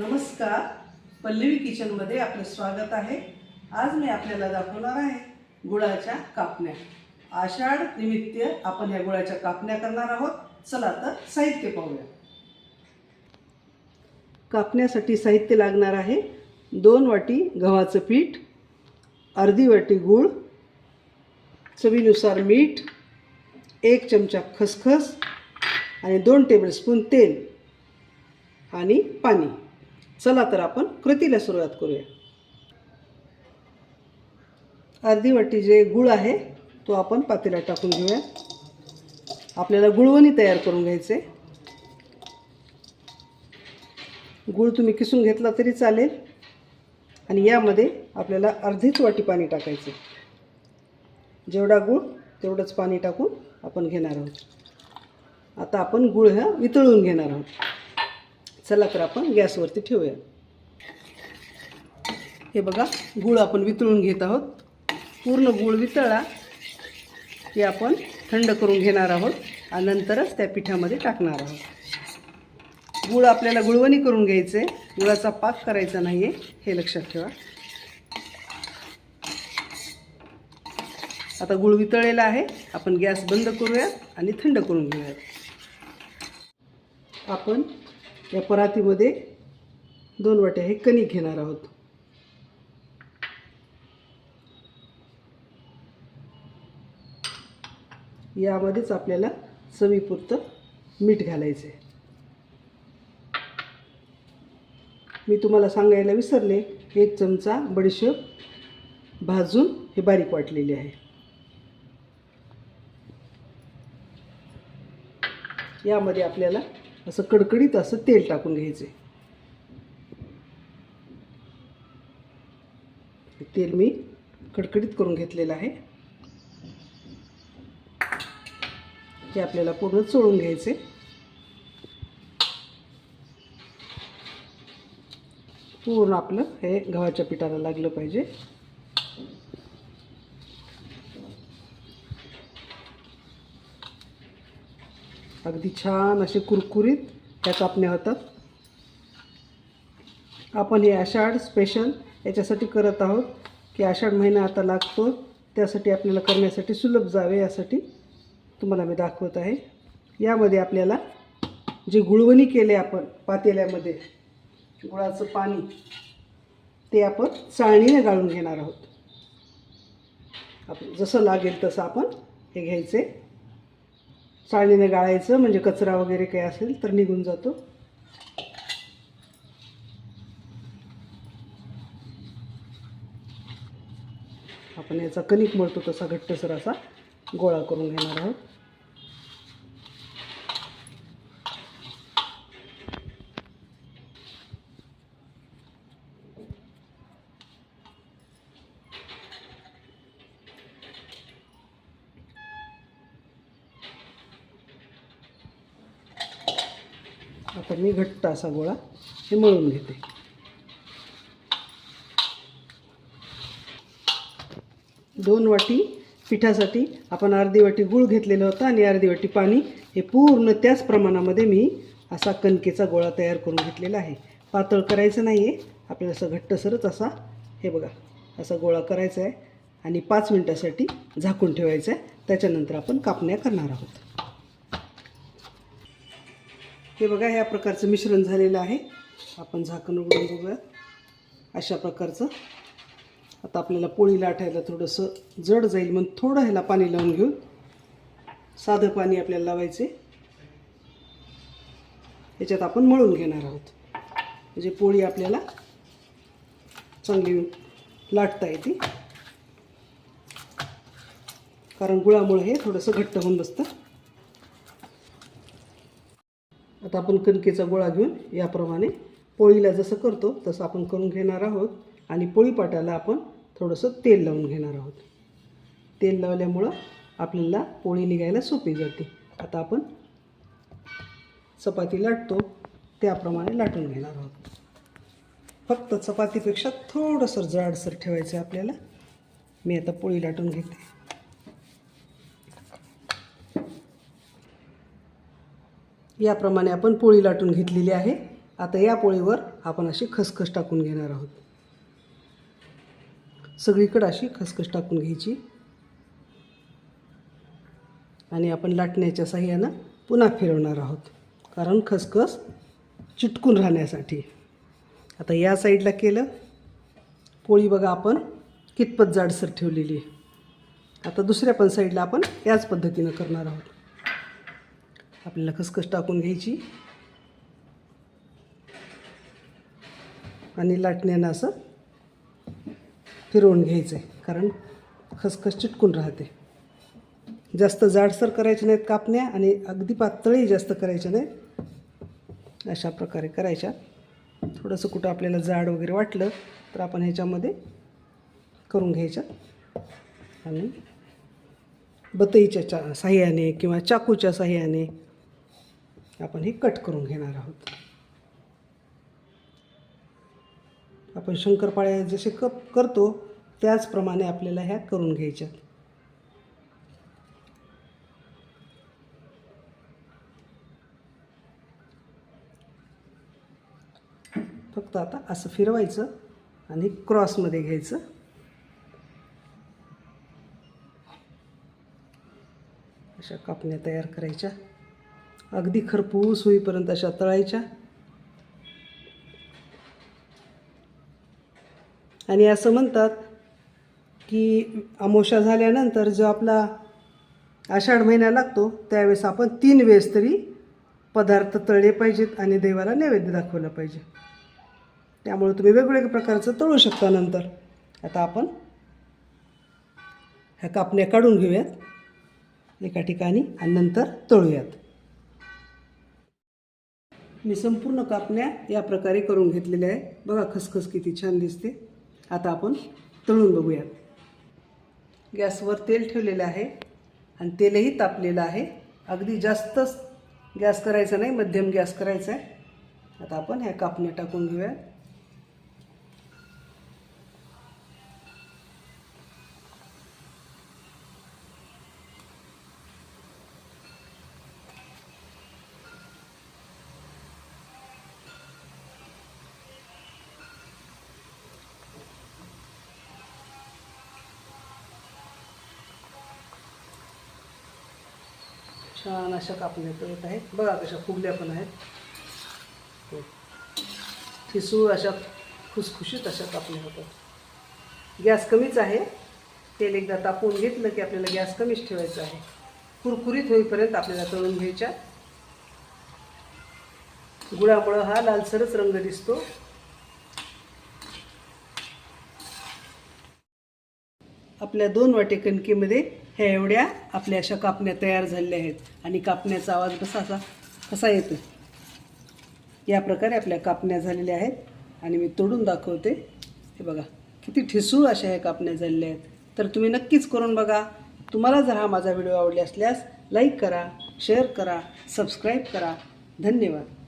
नमस्कार. पल्लवी किचनमध्ये आपलं स्वागत आहे. आज मी आपल्याला दाखवणार आहे गुळाच्या कापण्या. आषाढ निमित्त आपण या गुळाच्या कापण्या करणार आहोत. चला तर साहित्य पाहूया. कापण्यासाठी साहित्य लागणार आहे. दोन वाटी गव्हाचं पीठ अर्धी वाटी गूळ चवीनुसार मीठ एक चमचा खसखस आणि दोन टेबलस्पून तेल आणि पाणी. चला तर आपण कृतीला सुरुवात करूया. अर्धी वाटी जे गुळ आहे तो आपण पातेल्यात टाकून घेऊया. आपल्याला गुळवणी तयार करून घ्यायचे. गुळ तुम्ही किसून घेतला तरी चालेल. आणि यामध्ये आपल्याला अर्धीच वाटी पाणी टाकायचे. जेवढा गुळ तेवढंच पाणी टाकून आपण घेणार आहोत. आता आपण गुळ ह्या वितळून घेणार आहोत. चला तर आपण गॅसवरती ठेवूया. हे बघा गूळ आपण वितळून घेत आहोत. पूर्ण गूळ वितळला की आपण थंड करून घेणार आहोत आणि नंतरच त्या पिठामध्ये टाकणार आहोत. गूळ आपल्याला गुळवणी करून घ्यायचे गुळाचा पाक करायचा नाही आहे हे लक्षात ठेवा. आता गुळ वितळलेला आहे आपण गॅस बंद करूयात आणि थंड करून घेऊयात. आपण या परातीमध्ये दोन वाट्या हे कणिक घेणार आहोत. यामध्येच आपल्याला चवीपुरतं मीठ घालायचं आहे. मी तुम्हाला सांगायला विसरले एक चमचा बडीशेप भाजून हे बारीक वाटलेली आहे. यामध्ये आपल्याला असं कडकडीत असं तेल टाकून घ्यायचे. तेल मी कडकडीत करून घेतलेलं आहे. ते आपल्याला पूर्ण चोळून घ्यायचे. पूर्ण आपलं हे गव्हाच्या पिठाला लागलं पाहिजे. अगदी छान असे कुरकुरीत त्या कापण्या होतात. आपण हे आषाढ स्पेशल याच्यासाठी करत आहोत की आषाढ महिना आता लागतो त्यासाठी आपल्याला करण्यासाठी सुलभ जावे यासाठी तुम्हाला मी दाखवत आहे. यामध्ये आपल्याला जे गुळवणी केले आपण पातेल्यामध्ये गुळाचं पाणी ते आपण चाळणीने गाळून घेणार आहोत. आपण जसं लागेल तसं आपण हे घ्यायचे. चाळणीने गाळायचं म्हणजे कचरा वगैरे काही असेल तर निघून जातो. आपण याचा कणिक मळतो तसा घट्टसर असा गोळा करून घेणार आहोत. आता मी घट्ट असा गोळा हे मळून घेते. दोन वाटी पिठासाठी आपण अर्धी वाटी गूळ घेतलेलं होतं आणि अर्धी वाटी पाणी हे पूर्ण त्याच प्रमाणामध्ये मी असा कणकेचा गोळा तयार करून घेतलेला आहे. पातळ करायचं नाही आहे आपल्याला असं घट्टसरच असा हे बघा असा गोळा करायचा आहे आणि पाच मिनटासाठी झाकून ठेवायचं आहे. त्याच्यानंतर आपण कापण्या करणार आहोत. हे बघा ह्या प्रकारचं मिश्रण झालेलं आहे. आपण झाकण उघडून बघूयात अशा प्रकारचं. आता आपल्याला पोळी लाटायला थोडंसं जड जाईल म्हणून थोडं ह्याला पाणी लावून घेऊन साधं पाणी आपल्याला लावायचे. याच्यात आपण मळून घेणार आहोत. म्हणजे पोळी आपल्याला चांगली लाटता येते. कारण गुळामुळे हे थोडंसं घट्ट होऊन बसतं. आता आपण कणकेचा गोळा घेऊन याप्रमाणे पोळीला जसं करतो तसं आपण करून घेणार आहोत. आणि पोळीपाटाला आपण थोडंसं तेल लावून घेणार आहोत. तेल लावल्यामुळं आपल्याला पोळी निघायला सोपी जाते. आता आपण चपाती लाटतो त्याप्रमाणे लाटून घेणार आहोत. फक्त चपातीपेक्षा थोडंसं जाडसर ठेवायचं आहे आपल्याला. मी आता पोळी लाटून घेते. याप्रमाणे आपण पोळी लाटून घेतलेली आहे. आता या पोळीवर आपण अशी खसखस टाकून घेणार आहोत. सगळीकडं अशी खसखस टाकून घ्यायची. आणि आपण लाटण्याच्या साह्यानं पुन्हा फिरवणार आहोत. कारण खसखस चिटकून राहण्यासाठी. आता या साईडला केलं. पोळी बघा आपण कितपत जाडसर ठेवलेली आहे. आता दुसऱ्या पण साईडला आपण याच पद्धतीनं करणार आहोत. आपल्याला खसखस टाकून घ्यायची. आणि लाटण्यानं असं फिरवून घ्यायचं आहे कारण खसखस चिटकून राहते. जास्त जाडसर करायचे नाहीत कापण्या आणि अगदी पातळही जास्त करायच्या नाहीत. अशा प्रकारे करायच्या. थोडंसं कुठं आपल्याला जाड वगैरे वाटलं तर आपण ह्याच्यामध्ये करून घ्यायच्या. आणि बतईच्या चा साह्याने किंवा चाकूच्या साह्याने आपण हे कट करून घेणार आहोत. आपण शंकरपाळ्या जसे कप करतो त्याचप्रमाणे आपल्याला ह्या करून घ्यायच्या फक्त आता असं फिरवायचं आणि क्रॉसमध्ये घ्यायचं. अशा कापण्या तयार करायच्या. अगदी खरपूस होईपर्यंत अशा तळायच्या. आणि असं म्हणतात की अमोशा झाल्यानंतर जो आपला आषाढ महिना लागतो त्यावेळेस आपण तीन वेळेस तरी पदार्थ तळले पाहिजेत आणि देवाला नैवेद्य दाखवला पाहिजे. त्यामुळे तुम्ही वेगवेगळ्या प्रकारचं तळू शकता नंतर. आता आपण ह्या कापण्या काढून घेऊयात. एका ठिकाणी आणि नंतर तळूयात. मी संपूर्ण कापण्या या प्रकारे करून घेतलेल्या आहे. बघा खसखस किती छान दिसते. आता आपण तळून बघूयात गॅसवर तेल ठेवलेलं आहे आणि तेलही तापलेलं आहे. अगदी जास्तच गॅस करायचा नाही मध्यम गॅस करायचा आहे. आता आपण ह्या कापण्या टाकून घेऊयात छान अशा कापण्यात येत आहेत. बघा कशा फुगल्या पण आहेत. ठिसूळ अशा खुसखुशीत अशा कापण्या होतात गॅस कमीच आहे. तेल एकदा तापवून घेतलं की आपल्याला गॅस कमीच ठेवायचा आहे. कुरकुरीत होईपर्यंत आपल्याला तळून घ्यायच्या. गुळामुळं हा लालसरच रंग दिसतो. आपल्या दोन वाटे कणकेमध्ये ह्या एवढ्या आपल्या अशा कापण्या तयार झालेल्या आहेत. आणि कापण्याचा आवाज कसा असा कसा येतो या प्रकारे आपल्या कापण्या झालेल्या आहेत. आणि मी तोडून दाखवते. हे बघा किती ठिसूळ अशा ह्या कापण्या झालेल्या आहेत. तर तुम्ही नक्कीच करून बघा. तुम्हाला जर हा माझा व्हिडिओ आवडला असल्यास लाईक करा शेअर करा सबस्क्राईब करा. धन्यवाद.